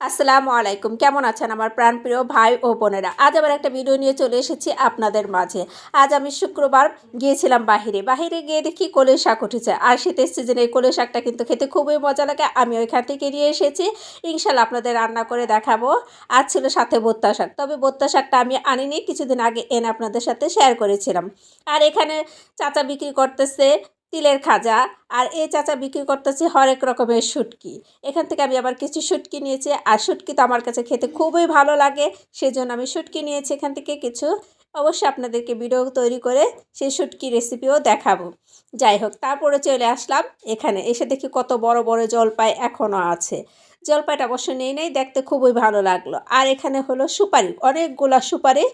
আসসালামু আলাইকুম। কেমন আছেন আমার প্রাণপ্রিয় ভাই ও বোনেরা? আজ আবার একটা ভিডিও নিয়ে চলে এসেছি আপনাদের মাঝে। আজ আমি শুক্রবার গিয়েছিলাম বাহিরে। বাহিরে গিয়ে দেখি কোলে শাক উঠেছে। আর শীতের সিজনে এই কোলে শাকটা কিন্তু খেতে খুবই মজা লাগে। আমি ওইখান থেকে নিয়ে এসেছি। ইনশাল্লাহ আপনাদের রান্না করে দেখাবো। আর ছিল সাথে বোত্তা শাক। তবে বোত্তা শাকটা আমি আনিনি। কিছুদিন আগে এনে আপনাদের সাথে শেয়ার করেছিলাম। আর এখানে চাচা বিক্রি করতেছে তিলের খাজা। আর এই চাচা বিক্রি করতেছে হরেক রকমের শুটকি। এখান থেকে আমি আবার কিছু শুটকি নিয়েছি। আর শুটকি তো আমার কাছে খেতে খুবই ভালো লাগে। সেজন্য আমি শুটকি নিয়েছি এখান থেকে কিছু। অবশ্যই আপনাদেরকে ভিডিও তৈরি করে সেই শুটকি রেসিপিও দেখাবো। যাই হোক, তারপরে চলে আসলাম এখানে। এসে দেখি কত বড় বড় জলপাই এখনও আছে। জলপাইটা অবশ্য নেই নেই, দেখতে খুবই ভালো লাগল। আর এখানে হলো সুপারি, অনেকগুলা সুপারি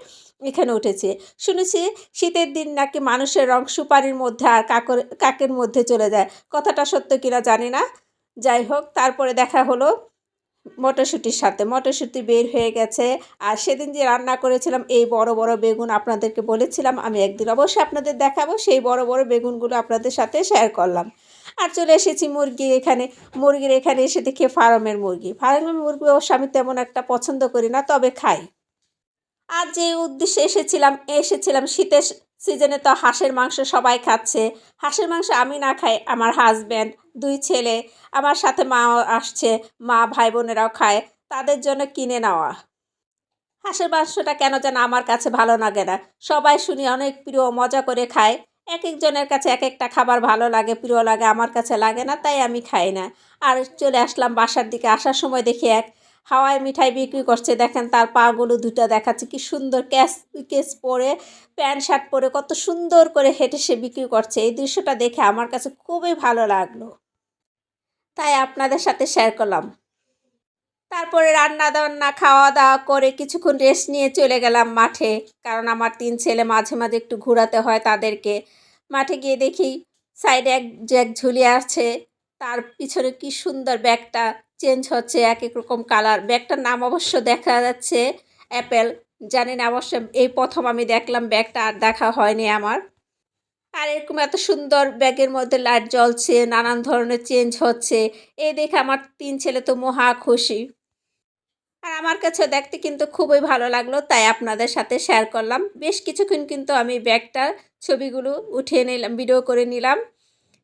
এখানে উঠেছে। শুনেছি শীতের দিন নাকি মানুষের রং সুপারির মধ্যে আর কাকর, কাকের মধ্যে চলে যায়। কথাটা সত্য কিনা জানি না। যাই হোক, তারপরে দেখা হলো মটরশুঁটির সাথে মটরশুঁটি বের হয়ে গেছে। আর সেদিন যে রান্না করেছিলাম, এই বড় বড় বেগুন আপনাদেরকে বলেছিলাম, আমি একদিন অবশ্যই আপনাদের দেখাবো, সেই বড় বড় বেগুনগুলো আপনাদের সাথে শেয়ার করলাম। আর চলে এসেছি মুরগি এখানে। মুরগির এখানে এসে দেখে ফার্মের মুরগি। ফার্মের মুরগি অবশ্য আমি তেমন একটা পছন্দ করি না, তবে খাই। আর যে উদ্দেশ্যে এসেছিলাম এসেছিলাম শীতের সিজনে তো হাঁসের মাংস সবাই খাচ্ছে। হাঁসের মাংস আমি না খাই, আমার হাজব্যান্ড দুই ছেলে। আমার সাথে মাও আসছে। মা ভাই বোনেরাও খায়। তাদের জন্য কিনে নেওয়া। হাঁসের মাংসটা কেন যেন আমার কাছে ভালো লাগে না। সবাই শুনি অনেক প্রিয়, মজা করে খায়। এক একজনের কাছে এক একটা খাবার ভালো লাগে, প্রিয় লাগে, আমার কাছে লাগে না, তাই আমি খাই না। আর চলে আসলাম বাসার দিকে। আসার সময় দেখি এক হাওয়ায় মিঠাই বিক্রি করছে। দেখেন তার পাগুলো দুটো দেখাচ্ছে। কি সুন্দর ক্যাশ কেস পরে, প্যান্ট, শার্ট পরে কত সুন্দর করে হেঁটে সে বিক্রি করছে। এই দৃশ্যটা দেখে আমার কাছে খুবই ভালো লাগল। তাই আপনাদের সাথে শেয়ার করলাম। তারপরে রান্না বান্না খাওয়া দাওয়া করে কিছুক্ষণ রেস্ট নিয়ে চলে গেলাম মাঠে, কারণ আমার তিন ছেলে মাঝে মাঝে একটু ঘোরাতে হয় তাদেরকে। মাঠে গিয়ে দেখি সাইডে এক জ্যাক ঝুলিয়ে আছে, তার পিছনে কি সুন্দর ব্যাগটা চেঞ্জ হচ্ছে, এক এক রকম কালার ব্যাগটার নাম অবশ্য দেখা যাচ্ছে অ্যাপেল। জানি না, অবশ্য এই প্রথম আমি দেখলাম ব্যাগটা আর দেখা হয়নি আমার। আর এরকম এত সুন্দর ব্যাগের মধ্যে লাইট জ্বলছে, নানান ধরনের চেঞ্জ হচ্ছে। এই দেখে আমার তিন ছেলে তো মহা খুশি। আর আমার কাছে দেখতে কিন্তু খুবই ভালো লাগল, তাই আপনাদের সাথে শেয়ার করলাম। বেশ কিছুক্ষণ কিন্তু আমি ব্যাগটার ছবিগুলো উঠিয়ে নিলাম ভিডিও করে নিলাম।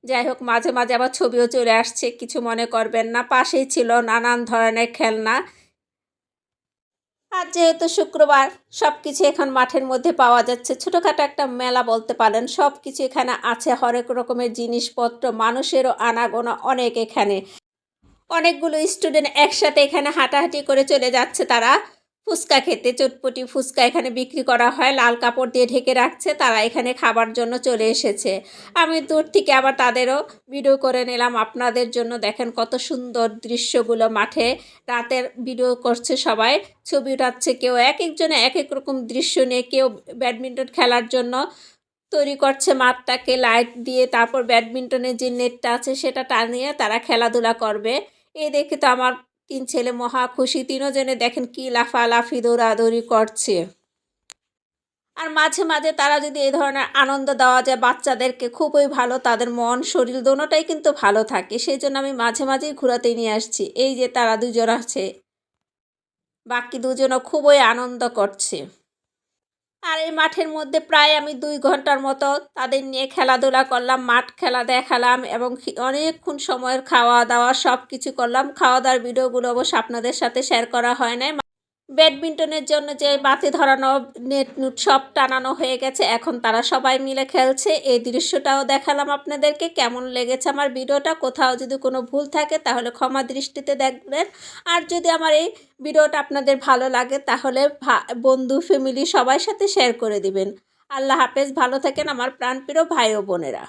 যাই হোক, মাঝে মাঝে আবার ছবিও চলে আসছে, কিছু মনে করবেন না। পাশেই ছিল নানান ধরনের খেলনা আর যেহেতু শুক্রবার সব কিছু এখন মাঠের মধ্যে পাওয়া যাচ্ছে। ছোটোখাটো একটা মেলা বলতে পারেন সব কিছু এখানে আছে। হরেক রকমের জিনিসপত্র, মানুষেরও আনাগোনা অনেক এখানে। অনেকগুলো স্টুডেন্ট একসাথে এখানে হাঁটাহাঁটি করে চলে যাচ্ছে তারা। ফুচকা খেতে। চটপটি ফুচকা এখানে বিক্রি করা হয়। লাল কাপড় দিয়ে ঢেকে রাখছে। তারা এখানে খাবার জন্য চলে এসেছে। আমি দূর থেকে আবার তাদেরও ভিডিও করে নিলাম। আপনাদের জন্য দেখেন কত সুন্দর দৃশ্যগুলো মাঠে। রাতের ভিডিও করছে সবাই। ছবি উঠাচ্ছে কেউ এক একজনে এক এক রকম দৃশ্য নিয়ে কেউ ব্যাডমিন্টন খেলার জন্য তৈরি করছে মাঠটাকে। লাইট দিয়ে তারপর ব্যাডমিন্টনের যে নেটটা আছে সেটা টানিয়ে তারা খেলাধুলা করবে। এই দেখে তো আমার তিন ছেলে মহা খুশি, তিনজনে দেখেন কি লাফালাফি, দৌড়াদৌড়ি করছে। আর মাঝে মাঝে তারা যদি এই ধরনের আনন্দ দেওয়া যায় বাচ্চাদেরকে, খুবই ভালো, তাদের মন, শরীর দোনোটাই কিন্তু ভালো থাকে। সেই জন্য আমি মাঝে মাঝেই ঘোরাতে নিয়ে আসছি। এই যে তারা দুজন আছে, বাকি দুজনও খুবই আনন্দ করছে। আর এই মাঠের মধ্যে প্রায় আমি দুই ঘণ্টার মতো তাদের নিয়ে খেলাধুলা করলাম, মাঠ খেলা দেখালাম এবং অনেকক্ষণ সময়ের খাওয়া দাওয়া সব কিছু করলাম। খাওয়া দাওয়ার ভিডিওগুলো অবশ্য আপনাদের সাথে শেয়ার করা হয় নাই। ব্যাডমিন্টনের জন্য যে বাতি ধরানো, নেট নুট সব টানানো হয়ে গেছে। এখন তারা সবাই মিলে খেলছে। এই দৃশ্যটাও দেখালাম আপনাদেরকে। কেমন লেগেছে আমার ভিডিওটা? কোথাও যদি কোনো ভুল থাকে তাহলে ক্ষমা দৃষ্টিতে দেখবেন। আর যদি আমার এই ভিডিওটা আপনাদের ভালো লাগে তাহলে বন্ধু, ফ্যামিলি সবার সাথে শেয়ার করে দিবেন। আল্লাহ হাফেজ। ভালো থাকেন আমার প্রাণপ্রিয় ভাই ও বোনেরা।